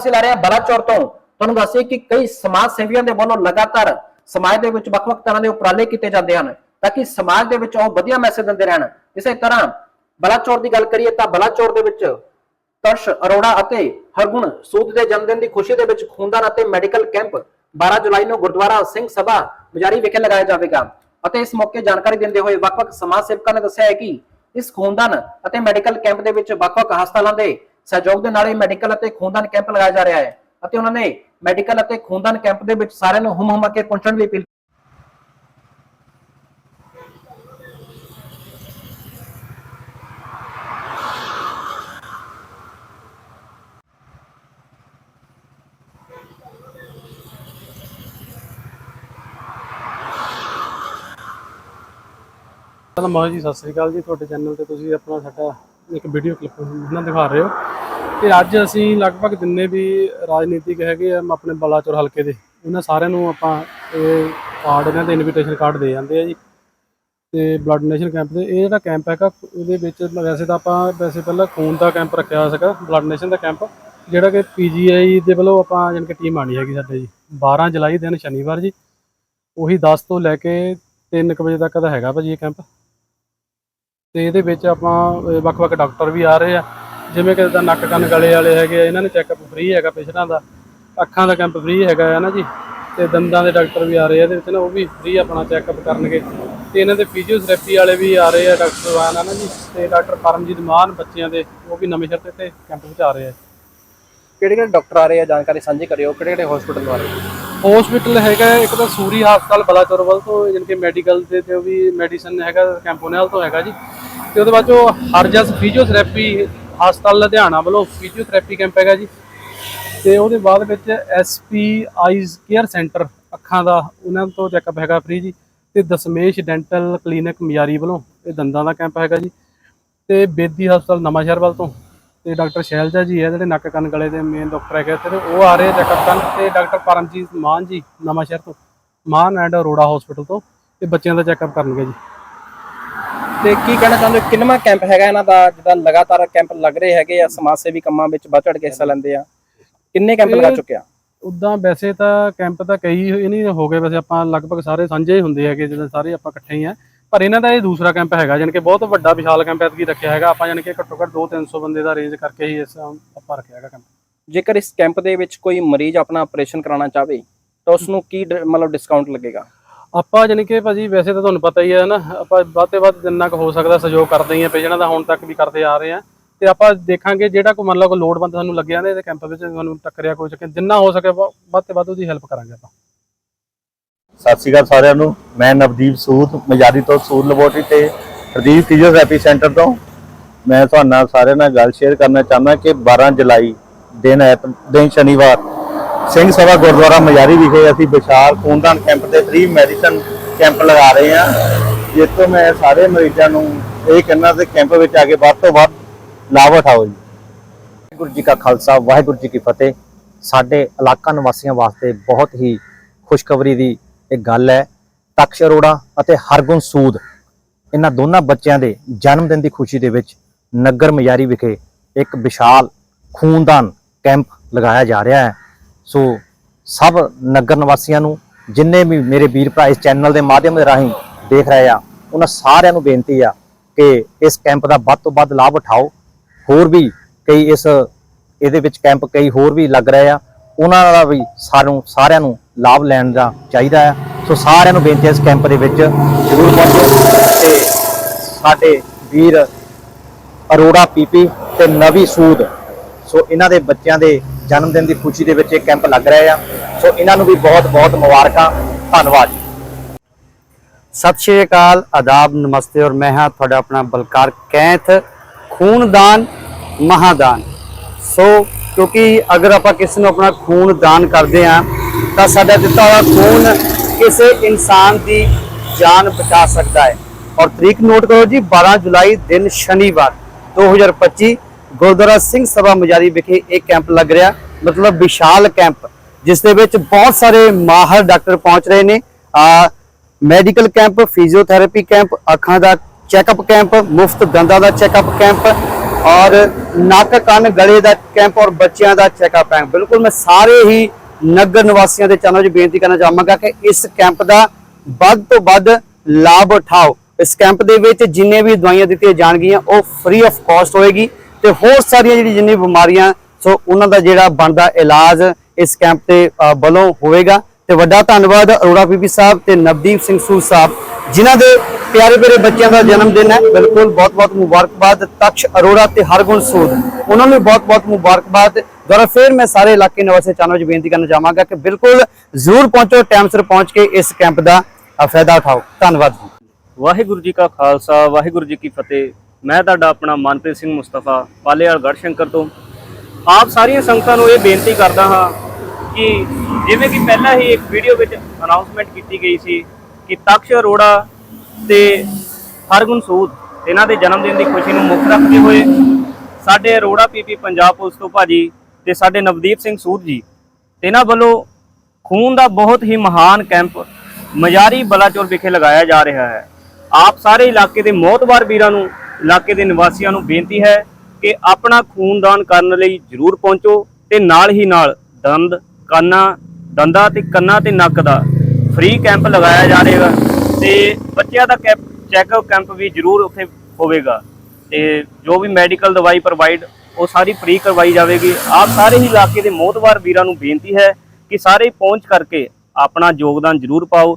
ਅਸੀਂ ਲੈ ਰਹੇ ਹਾਂ, ਬਲਾਚੌਰ ਤੋਂ। ਤੁਹਾਨੂੰ ਦੱਸਿਆ ਕਿ ਕਈ ਸਮਾਜ ਸੇਵੀਆਂ ਦੇ ਵੱਲੋਂ ਲਗਾਤਾਰ ਸਮਾਜ ਦੇ ਵਿੱਚ ਵੱਖ-ਵੱਖ ਤਰ੍ਹਾਂ ਦੇ ਉਪਰਾਲੇ ਕੀਤੇ ਜਾਂਦੇ ਹਨ ਤਾਂ ਕਿ ਸਮਾਜ ਦੇ ਵਿੱਚ ਉਹ ਵਧੀਆ ਮੈਸੇਜ ਦਿੰਦੇ ਰਹਿਣ। ਇਸੇ ਤਰ੍ਹਾਂ ਬਲਾਚੌਰ ਦੀ ਗੱਲ ਕਰੀਏ ਤਾਂ ਬਲਾਚੌਰ ਦੇ ਵਿੱਚ ਤਰਸ਼, ਅਰੋੜਾ ਅਤੇ ਹਰਗੁਣ ਸੂਦ ਦੇ ਜਨਮ ਦਿਨ ਦੀ ਖੁਸ਼ੀ ਦੇ ਵਿੱਚ ਖੂਨਦਾਨ ਅਤੇ ਮੈਡੀਕਲ ਕੈਂਪ 12 ਜੁਲਾਈ ਨੂੰ ਗੁਰਦੁਆਰਾ ਸਿੰਘ ਸਭਾ ਬਜਾਰੀ ਵਿਖੇ ਲਗਾਇਆ ਜਾਵੇਗਾ। ਅਤੇ ਇਸ ਮੌਕੇ ਜਾਣਕਾਰੀ ਦਿੰਦੇ ਹੋਏ ਵੱਖ-ਵੱਖ ਸਮਾਜ ਸੇਵਕਾਂ ਨੇ ਦੱਸਿਆ ਹੈ ਕਿ ਇਸ ਖੂਨਦਾਨ ਅਤੇ ਮੈਡੀਕਲ ਕੈਂਪ ਦੇ ਵਿੱਚ ਵੱਖ-ਵੱਖ ਹਸਪਤਾਲਾਂ ਦੇ ਸਹਿਯੋਗ ਦੇ ਨਾਲ ਇਹ ਮੈਡੀਕਲ ਅਤੇ ਖੂਨਦਾਨ ਕੈਂਪ ਲਗਾਇਆ ਜਾ ਰਿਹਾ ਹੈ ਅਤੇ ਉਹਨਾਂ ਨੇ ਮੈਡੀਕਲ ਅਤੇ ਖੂਨਦਾਨ ਕੈਂਪ ਦੇ ਵਿੱਚ ਸਾਰਿਆਂ ਨੂੰ ਹੁਮ ਹੁਮਾ ਕੇ ਪਹੁੰਚਣ ਦੀ ਅਪੀਲ ਚਲੋ ਜੀ, ਸਤਿ ਸ੍ਰੀ ਅਕਾਲ ਜੀ। ਤੁਹਾਡੇ ਚੈਨਲ ਤੇ ਤੁਸੀਂ ਆਪਣਾ ਸਾਡਾ ਇੱਕ ਵੀਡੀਓ ਕਲਿੱਪ ਦਿਖਾ ਰਹੇ ਹੋ। ਤੇ ਅੱਜ ਅਸੀਂ ਲਗਭਗ ਜਿੰਨੇ ਵੀ ਰਾਜਨੀਤਿਕ ਹੈਗੇ ਆ ਆਪਣੇ ਬਲਾਚੌਰ ਹਲਕੇ ਦੇ, ਉਹਨਾਂ ਸਾਰਿਆਂ ਨੂੰ ਆਪਾਂ ਇਹ ਕਾਰਡ ਇਹਨਾਂ ਦੇ ਇਨਵੀਟੇਸ਼ਨ ਕਾਰਡ ਦੇ ਜਾਂਦੇ ਆ ਜੀ। ਤੇ ਬਲੱਡ ਡੋਨੇਸ਼ਨ ਕੈਂਪ ਦੇ, ਇਹ ਜਿਹੜਾ ਕੈਂਪ ਹੈਗਾ, ਉਹਦੇ ਵਿੱਚ ਵੈਸੇ ਤਾਂ ਆਪਾਂ ਵੈਸੇ ਪਹਿਲਾਂ ਖੂਨ ਦਾ ਕੈਂਪ ਰੱਖਿਆ ਹੋਇਆ ਸੀਗਾ ਬਲੱਡ ਡੋਨੇਸ਼ਨ ਦਾ ਕੈਂਪ ਜਿਹੜਾ ਕਿ ਪੀਜੀਆਈ ਦੇ ਵੱਲੋਂ ਆਪਾਂ ਜਾਣੀ ਕਿ ਟੀਮ ਆਣੀ ਹੈਗੀ ਸਾਡੇ ਜੀ। 12 ਜੁਲਾਈ ਦਿਨ ਸ਼ਨੀਵਾਰ ਜੀ, ਉਹੀ 10 ਤੋਂ ਲੈ ਕੇ 3 ਵਜੇ ਤੱਕ ਦਾ ਹੈਗਾ ਭਾਜੀ ਇਹ ਕੈਂਪ ਤੇ ਇਹਦੇ ਵਿੱਚ ਆਪਾਂ ਵੱਖ-ਵੱਖ ਡਾਕਟਰ ਵੀ ਆ ਰਹੇ ਆ। ਜਿਵੇਂ ਕਿ ਜਿੱਦਾਂ ਨੱਕ ਕੰਨ ਗਲੇ ਵਾਲੇ ਹੈਗੇ ਆ ਇਹਨਾਂ ਨੇ ਚੈੱਕਅਪ ਫ੍ਰੀ ਹੈਗਾ ਪੇਸ਼ੈਂਟਾਂ ਦਾ। ਅੱਖਾਂ ਦਾ ਕੈਂਪ ਫ੍ਰੀ ਹੈਗਾ ਹੈ ਨਾ ਜੀ। ਤੇ ਦੰਦਾਂ ਦੇ ਡਾਕਟਰ ਵੀ ਆ ਰਹੇ ਆ ਇਹਦੇ ਵਿੱਚ ਨਾ ਉਹ ਵੀ ਫ੍ਰੀ ਆਪਣਾ ਚੈੱਕਅਪ ਕਰਨਗੇ। ਤੇ ਇਹਨਾਂ ਦੇ ਫਿਜ਼ੀਓਥੈਰੇਪੀ ਵਾਲੇ ਵੀ ਆ ਰਹੇ ਆ ਡਾਕਟਰ ਵਾਨ ਆ ਨਾ ਜੀ। ਤੇ ਡਾਕਟਰ ਪਰਮਜੀਤ ਮਾਨ ਬੱਚਿਆਂ ਦੇ ਉਹ ਵੀ ਨਵੇਂ ਸ਼ਹਿਰ ਤੇ ਕੈਂਪ ਵਿੱਚ ਆ ਰਹੇ ਆ। ਕਿਹੜੇ ਕਿਹੜੇ ਡਾਕਟਰ ਆ ਰਹੇ ਆ ਜਾਣਕਾਰੀ ਸਾਂਝੀ ਕਰਿਓ ਕਿਹੜੇ ਕਿਹੜੇ ਹਸਪੀਟਲ ਆ ਹਸਪੀਟਲ ਹੈਗਾ ਇੱਕ ਤਾਂ ਸੂਰੀ ਹਸਪਤਾਲ ਬਲਾਚੌਰ ਵੱਲ ਤੋਂ ਜਾਣੀ ਕਿ ਮੈਡੀਕਲ ਦੇ ਤੇ ਉਹ ਵੀ ਮੈਡੀਸਨ ਹੈਗਾ ਕੈਂਪੋਨਲ ਤੋਂ ਹੈਗਾ ਜੀ। ਤੇ ਉਹਦੇ ਬਾਅਦ ਚੋਂ ਹਰਜਸ ਫਿਜ਼ੀਓਥੈਰੇਪੀ ਹਸਪਤਾਲ ਲੁਧਿਆਣਾ ਵੱਲੋਂ ਫਿਜ਼ੀਓਥੈਰੇਪੀ ਕੈਂਪ ਹੈਗਾ ਜੀ। ਤੇ ਉਹਦੇ ਬਾਅਦ ਵਿੱਚ ਐਸਪੀ ਆਈਜ਼ ਕੇਅਰ ਸੈਂਟਰ ਅੱਖਾਂ ਦਾ ਉਹਨਾਂ ਤੋਂ ਚੈੱਕਅਪ ਹੈਗਾ ਫ੍ਰੀ ਜੀ। ਤੇ ਦਸਮੇਸ਼ ਡੈਂਟਲ ਕਲੀਨਿਕ ਮਿਆਰੀ ਵੱਲੋਂ ਇਹ ਦੰਦਾਂ ਦਾ ਕੈਂਪ ਹੈਗਾ ਜੀ। ਤੇ ਬੇਦੀ ਹਸਪਤਾਲ ਨਵਾਂ ਸ਼ਹਿਰ ਵੱਲ ਤੋਂ ਤੇ ਡਾਕਟਰ ਸ਼ੈਲਜਾ ਜੀ ਹੈ ਜਿਹੜੇ ਨੱਕ ਕੰਨ ਗਲੇ ਦੇ ਮੇਨ ਡਾਕਟਰ ਹੈਗੇ ਇੱਥੇ ਉਹ ਆ ਰਹੇ ਚੈੱਕਅਪ ਕਰਨ ਤੇ ਡਾਕਟਰ ਪਰਮਜੀਤ ਮਾਨ ਜੀ ਨਵਾਂ ਸ਼ਹਿਰ ਤੋਂ, ਮਾਨ ਐਂਡ ਅਰੋੜਾ ਹਸਪੀਟਲ ਤੋਂ ਇਹ ਬੱਚਿਆਂ ਦਾ ਚੈੱਕਅਪ ਕਰਨਗੇ ਜੀ। ਤੇ ਕੀ ਕਹਿਣਾ ਚਾਹੁੰਦੇ ਹੋ? ਕਿੰਨਵਾਂ ਕੈਂਪ ਹੈਗਾ ਇਹਨਾਂ ਦਾ ਜਿਹਦਾ ਲਗਾਤਾਰ ਕੈਂਪ ਲੱਗ ਰਹੇ ਹੈਗੇ ਆ ਸਮਾਜ ਸੇਵੀ ਕੰਮਾਂ ਵਿੱਚ ਵੱਧ ਚੜ ਕੇ ਹਿੱਸਾ ਲੈਂਦੇ ਆ। ਕਿੰਨੇ ਕੈਂਪ ਲਗਾ ਇਹ- ਚੁੱਕੇ ਆ? ਉਦਾਂ ਵੈਸੇ ਤਾਂ ਕੈਂਪ ਤਾਂ ਕਈ ਇਹ ਨਹੀਂ ਹੋ ਗਏ ਵੈਸੇ ਆਪਾਂ ਲਗਭਗ ਸਾਰੇ ਸਾਂਝੇ ਹੀ ਹੁੰਦੇ ਹੈਗੇ ਜਦੋਂ ਸਾਰੇ ਆਪਾਂ ਇਕੱਠੇ ਹੀ ਆ। ਪਰ ਇਹਨਾਂ ਦਾ ਇਹ ਦੂਸਰਾ ਕੈਂਪ ਹੈਗਾ ਜਾਣੀ ਕਿ ਬਹੁਤ ਵੱਡਾ ਵਿਸ਼ਾਲ ਕੈਂਪ ਐਤਕੀ ਰੱਖਿਆ ਹੈਗਾ। ਆਪਾਂ ਜਾਣੀ ਕਿ ਘੱਟੋ ਘੱਟ 2-300 ਬੰਦੇ ਦਾ ਅਰੇਂਜ ਕਰਕੇ ਹੀ ਇਸ ਆਪਾਂ ਰੱਖਿਆ ਹੈਗਾ ਕੈਂਪ। ਜੇਕਰ ਇਸ ਕੈਂਪ ਦੇ ਵਿੱਚ ਕੋਈ ਮਰੀਜ਼ ਆਪਣਾ ਆਪਰੇਸ਼ਨ ਕਰਾਉਣਾ ਚਾਹਵੇ ਤਾਂ ਉਸ ਨੂੰ ਕੀ ਮਤਲਬ ਡਿਸਕਾਊਂਟ ਲੱਗੇਗਾ? ਆਪਾਂ ਜਾਣੀ ਕਿ ਭਾਜੀ ਵੈਸੇ ਤਾਂ ਤੁਹਾਨੂੰ ਪਤਾ ਹੀ ਹੈ ਨਾ, ਆਪਾਂ ਵੱਧ ਤੋਂ ਵੱਧ ਜਿੰਨਾ ਕੁ ਹੋ ਸਕਦਾ ਸਹਿਯੋਗ ਕਰਦੇ ਹੀ ਆ ਪੇਸ਼ੈਂਟਾਂ ਦਾ ਹੁਣ ਤੱਕ ਵੀ ਕਰਦੇ ਆ ਰਹੇ ਆ ਤੇ ਆਪਾਂ ਦੇਖਾਂਗੇ ਜਿਹੜਾ ਕੋਈ ਮੰਨ ਲਓ ਕੋਈ ਲੋੜਵੰਦ ਸਾਨੂੰ ਲੱਗਿਆ ਨੇ ਇਹਦੇ ਕੈਂਪ ਵਿੱਚ, ਸਾਨੂੰ ਟੱਕਰਿਆ ਕੋਈ ਚੱਕਰ, ਜਿੰਨਾ ਹੋ ਸਕੇ ਵਾ- ਵੱਧ ਤੋਂ ਵੱਧ ਉਹਦੀ ਹੈਲਪ ਕਰਾਂਗੇ ਆਪਾਂ। ਸਤਿ ਸ਼੍ਰੀ ਅਕਾਲ ਸਾਰਿਆਂ ਨੂੰ। ਮੈਂ ਨਵਦੀਪ ਸੂਦ, ਮਜਾਰੀ ਤੋਂ ਸੂਦ ਲੈਬੋਰਟਰੀ ਤੇ ਪ੍ਰਦੀਪ ਫਿਜ਼ੀਓਥੈਰੇਪੀ ਸੈਂਟਰ ਤੋਂ। ਮੈਂ ਤੁਹਾਡੇ ਸਾਰਿਆਂ ਨਾਲ ਗੱਲ ਸ਼ੇਅਰ ਕਰਨਾ ਚਾਹੁੰਦਾ ਕਿ 12 ਜੁਲਾਈ ਦਿਨ ਐਤ ਦਿਨ ਸ਼ਨੀਵਾਰ। ਸਿੰਘ ਸਭਾ ਗੁਰਦੁਆਰਾ ਮਜਾਰੀ ਵਿਖੇ ਅਸੀਂ ਵਿਸ਼ਾਲ ਖੂਨਦਾਨ ਕੈਂਪ ਤੇ ਫ੍ਰੀ ਮੈਡੀਸਨ ਕੈਂਪ ਲਗਾ ਰਹੇ ਹਾਂ। ਜਿਸ ਤੋਂ ਮੈਂ ਸਾਰੇ ਮਰੀਜ਼ਾਂ ਨੂੰ ਇਹ ਕਹਿਣਾ ਕਿ ਕੈਂਪ ਵਿੱਚ ਆ ਕੇ ਵੱਧ ਤੋਂ ਵੱਧ ਲਾਭ ਉਠਾਓ ਜੀ। ਵਾਹਿਗੁਰੂ ਜੀ ਕਾ ਖਾਲਸਾ, ਵਾਹਿਗੁਰੂ ਜੀ ਕੀ ਫਤਿਹ। ਸਾਡੇ ਇਲਾਕਾ ਨਿਵਾਸੀਆਂ ਵਾਸਤੇ ਬਹੁਤ ਹੀ ਖੁਸ਼ਖਬਰੀ ਦੀ ਇਹ ਗੱਲ ਹੈ ਤਕਸ਼ ਅਰੋੜਾ ਅਤੇ ਹਰਗੁਣ ਸੂਦ। ਇਹਨਾਂ ਦੋਨਾਂ ਬੱਚਿਆਂ ਦੇ ਜਨਮ ਦਿਨ ਦੀ ਖੁਸ਼ੀ ਦੇ ਵਿੱਚ ਨਗਰ ਮਯਾਰੀ ਵਿਖੇ ਇੱਕ ਵਿਸ਼ਾਲ ਖੂਨਦਾਨ ਕੈਂਪ ਲਗਾਇਆ ਜਾ ਰਿਹਾ ਹੈ। ਸੋ ਸਭ ਨਗਰ ਨਿਵਾਸੀਆਂ ਨੂੰ, ਜਿੰਨੇ ਵੀ ਮੇਰੇ ਵੀਰ ਭਰਾ ਇਸ ਚੈਨਲ ਦੇ ਮਾਧਿਅਮ ਦੇ ਰਾਹੀਂ ਦੇਖ ਰਹੇ ਆ, ਉਹਨਾਂ ਸਾਰਿਆਂ ਨੂੰ ਬੇਨਤੀ ਆ ਕਿ ਇਸ ਕੈਂਪ ਦਾ ਵੱਧ ਤੋਂ ਵੱਧ ਲਾਭ ਉਠਾਓ। ਹੋਰ ਵੀ ਕਈ ਇਸ ਇਹਦੇ ਵਿੱਚ ਕੈਂਪ ਕਈ ਹੋਰ ਵੀ ਲੱਗ ਰਹੇ ਆ, ਉਹਨਾਂ ਦਾ ਵੀ ਸਾਨੂੰ ਸਾਰਿਆਂ ਨੂੰ ਲਾਭ ਲੈਣ ਦਾ ਚਾਹੀਦਾ ਹੈ ਸੋ ਸਾਰਿਆਂ ਨੂੰ ਬੇਨਤੀ ਹੈ ਇਸ ਕੈਂਪ ਦੇ ਵਿੱਚ ਜ਼ਰੂਰ ਪਹੁੰਚੋ ਤੇ ਸਾਡੇ ਵੀਰ ਅਰੋੜਾ ਪੀਪੀ ਤੇ ਨਵੀ ਸੂਦ, ਸੋ ਇਹਨਾਂ ਦੇ ਬੱਚਿਆਂ ਦੇ ਜਨਮ ਦਿਨ ਦੀ ਖੁਸ਼ੀ ਦੇ ਵਿੱਚ ਇਹ ਕੈਂਪ ਲੱਗ ਰਿਹਾ ਆ। ਸੋ ਇਹਨਾਂ ਨੂੰ ਵੀ ਬਹੁਤ ਬਹੁਤ ਮੁਬਾਰਕਾਂ। ਧੰਨਵਾਦ ਜੀ। ਸਤਿ ਸ਼੍ਰੀ ਅਕਾਲ, ਆਦਾਬ, ਨਮਸਤੇ ਔਰ ਮੈਂ ਹਾਂ ਤੁਹਾਡਾ ਆਪਣਾ ਬਲਕਾਰ ਕੈਂਥ, ਖੂਨਦਾਨ, ਮਹਾਦਾਨ। ਸੋ ਕਿਉਂਕਿ ਅਗਰ ਆਪਾਂ ਕਿਸੇ ਨੂੰ ਆਪਣਾ ਖੂਨ ਦਾਨ ਕਰਦੇ ਹਾਂ, ਤਾਂ ਸਾਡਾ ਦਿੱਤਾ ਹੋਇਆ ਖੂਨ ਕਿਸੇ ਇਨਸਾਨ ਦੀ ਜਾਨ ਬਚਾ ਸਕਦਾ ਹੈ। ਔਰ ਤਰੀਕ ਨੋਟ ਕਰੋ ਜੀ 12 ਜੁਲਾਈ ਦਿਨ ਸ਼ਨੀਵਾਰ 2025 ਗੁਰਦੁਆਰਾ ਸਿੰਘ ਸਭਾ ਮਜਾਰੀ ਵਿਖੇ ਇਹ ਕੈਂਪ ਲੱਗ ਰਿਹਾ। ਮਤਲਬ ਵਿਸ਼ਾਲ ਕੈਂਪ, ਜਿਸ ਦੇ ਵਿੱਚ ਬਹੁਤ ਸਾਰੇ ਮਾਹਰ ਡਾਕਟਰ ਪਹੁੰਚ ਰਹੇ ਨੇ। ਆ, ਮੈਡੀਕਲ ਕੈਂਪ, ਫਿਜ਼ੀਓਥੈਰੇਪੀ ਕੈਂਪ, ਅੱਖਾਂ ਦਾ ਚੈੱਕਅਪ ਕੈਂਪ, ਮੁਫਤ ਦੰਦਾਂ ਦਾ ਚੈੱਕਅਪ ਕੈਂਪ ਔਰ ਨੱਕ ਕੰਨ ਗਲੇ ਦਾ ਕੈਂਪ ਔਰ ਬੱਚਿਆਂ ਦਾ ਚੈੱਕਅਪ ਹੈ। ਬਿਲਕੁਲ ਮੈਂ ਸਾਰੇ ਹੀ ਨਗਰ ਨਿਵਾਸੀਆਂ ਦੇ ਚੈਨਲ 'ਚ ਬੇਨਤੀ ਕਰਨਾ ਚਾਹਾਂਗਾ ਕਿ ਇਸ ਕੈਂਪ ਦਾ ਵੱਧ ਤੋਂ ਵੱਧ ਲਾਭ ਉਠਾਓ। ਇਸ ਕੈਂਪ ਦੇ ਵਿੱਚ ਜਿੰਨੇ ਵੀ ਦਵਾਈਆਂ ਦਿੱਤੀਆਂ ਜਾਣਗੀਆਂ, ਉਹ ਫ੍ਰੀ ਆਫ ਕਾਸਟ ਹੋਏਗੀ। ਤੇ ਹੋਰ ਸਾਰੀਆਂ ਜਿਹੜੀ ਜਿੰਨੀ ਬਿਮਾਰੀਆਂ, ਸੋ ਉਹਨਾਂ ਦਾ ਜਿਹੜਾ ਬਣਦਾ ਇਲਾਜ ਇਸ ਕੈਂਪ ਤੇ ਵੱਲੋਂ ਹੋਵੇਗਾ। ਤੇ ਵੱਡਾ ਧੰਨਵਾਦ ਅਰੋੜਾ ਬੀਬੀ ਸਾਹਿਬ ਤੇ ਨਵਦੀਪ ਸਿੰਘ ਸੂਦ ਸਾਹਿਬ, ਜਿਨ੍ਹਾਂ ਦੇ ਪਿਆਰੇ ਪਿਆਰੇ ਬੱਚਿਆਂ ਦਾ ਜਨਮ ਦਿਨ ਹੈ। ਬਿਲਕੁਲ ਬਹੁਤ ਬਹੁਤ ਮੁਬਾਰਕਬਾਦ ਤਕਸ਼ ਅਰੋੜਾ ਤੇ ਹਰਗੁਣ ਸੂਦ। ਉਹਨਾਂ ਨੂੰ ਬਹੁਤ ਬਹੁਤ ਮੁਬਾਰਕਬਾਦ। ਦੁਆਰਾ ਫਿਰ ਮੈਂ ਸਾਰੇ ਇਲਾਕੇ ਨਿਵਾਸੀ ਚੈਨਲ ਵਿੱਚ ਬੇਨਤੀ ਕਰਨਾ ਚਾਹਾਂਗਾ ਕਿ ਬਿਲਕੁਲ ਜ਼ਰੂਰ ਪਹੁੰਚੋ ਟਾਈਮ ਸਿਰ ਪਹੁੰਚ ਕੇ ਇਸ ਕੈਂਪ ਦਾ ਫਾਇਦਾ ਉਠਾਓ। ਧੰਨਵਾਦ ਵਾਹਿਗੁਰੂ ਜੀ ਕਾ ਖਾਲਸਾ, ਵਾਹਿਗੁਰੂ ਜੀ ਕੀ ਫਤਿਹ। ਮੈਂ ਤੁਹਾਡਾ ਆਪਣਾ ਮਨਪ੍ਰੀਤ ਸਿੰਘ ਮੁਸਤਫਾ ਪਾਲੇਵਾਲ ਗੜਸ਼ੰਕਰ ਤੋਂ। ਆਪ ਸਾਰੀਆਂ ਸੰਗਤਾਂ ਨੂੰ ਇਹ ਬੇਨਤੀ ਕਰਦਾ ਹਾਂ ਕਿ ਜਿਵੇਂ ਕਿ ਪਹਿਲਾਂ ਹੀ ਇੱਕ ਵੀਡੀਓ ਵਿੱਚ ਅਨਾਉਂਸਮੈਂਟ ਕੀਤੀ ਗਈ ਸੀ ਕਿ ਤਕਸ਼ ਅਰੋੜਾ ਤੇ ਹਰਗੁਣ ਸੂਦ, ਇਹਨਾਂ ਦੇ ਜਨਮ ਦਿਨ ਦੀ ਖੁਸ਼ੀ ਨੂੰ ਮੁੱਖ ਰੱਖਦੇ ਹੋਏ ਸਾਡੇ ਅਰੋੜਾ ਪੀਪੀ ਪੰਜਾਬ ਪੁਲਿਸ ਤੋਂ ਭਾਜੀ ਤੇ ਸਾਡੇ ਨਵਦੀਪ ਸਿੰਘ ਸੂਦ ਜੀ ਇਹਨਾਂ ਵੱਲੋਂ ਖੂਨ ਦਾ ਬਹੁਤ ਹੀ ਮਹਾਨ ਕੈਂਪ ਮਜਾਰੀ ਬਲਾਚੌਰ ਵਿਖੇ ਲਗਾਇਆ ਜਾ ਰਿਹਾ ਹੈ। ਆਪ ਸਾਰੇ ਇਲਾਕੇ ਦੇ ਮੋਹਤਬਾਰ ਵੀਰਾਂ ਨੂੰ ਇਲਾਕੇ ਦੇ ਨਿਵਾਸੀਆਂ ਨੂੰ ਬੇਨਤੀ ਹੈ ਕਿ ਆਪਣਾ ਖੂਨਦਾਨ ਕਰਨ ਲਈ ਜ਼ਰੂਰ ਪਹੁੰਚੋ ਤੇ ਨਾਲ ਹੀ ਨਾਲ ਦੰਦ, ਕੰਨਾਂ, ਦੰਦਾਂ ਤੇ ਕੰਨਾਂ ਤੇ ਨੱਕ ਦਾ ਫ੍ਰੀ ਕੈਂਪ ਲਗਾਇਆ ਜਾ ਰਿਹਾ ਤੇ ਬੱਚਿਆਂ ਦਾ ਕੈਂਪ ਚੈੱਕਅਪ ਕੈਂਪ ਵੀ ਜ਼ਰੂਰ ਉੱਥੇ ਹੋਵੇਗਾ ਤੇ ਜੋ ਵੀ ਮੈਡੀਕਲ ਦਵਾਈ ਪ੍ਰੋਵਾਈਡ ਉਹ ਸਾਰੀ ਫ੍ਰੀ ਕਰਵਾਈ ਜਾਵੇਗੀ। ਆਪ ਸਾਰੇ ਹੀ ਇਲਾਕੇ ਦੇ ਮੋਹਤਵਾਰ ਵੀਰਾਂ ਨੂੰ ਬੇਨਤੀ ਹੈ ਕਿ ਸਾਰੇ ਪਹੁੰਚ ਕਰਕੇ ਆਪਣਾ ਯੋਗਦਾਨ ਜ਼ਰੂਰ ਪਾਓ।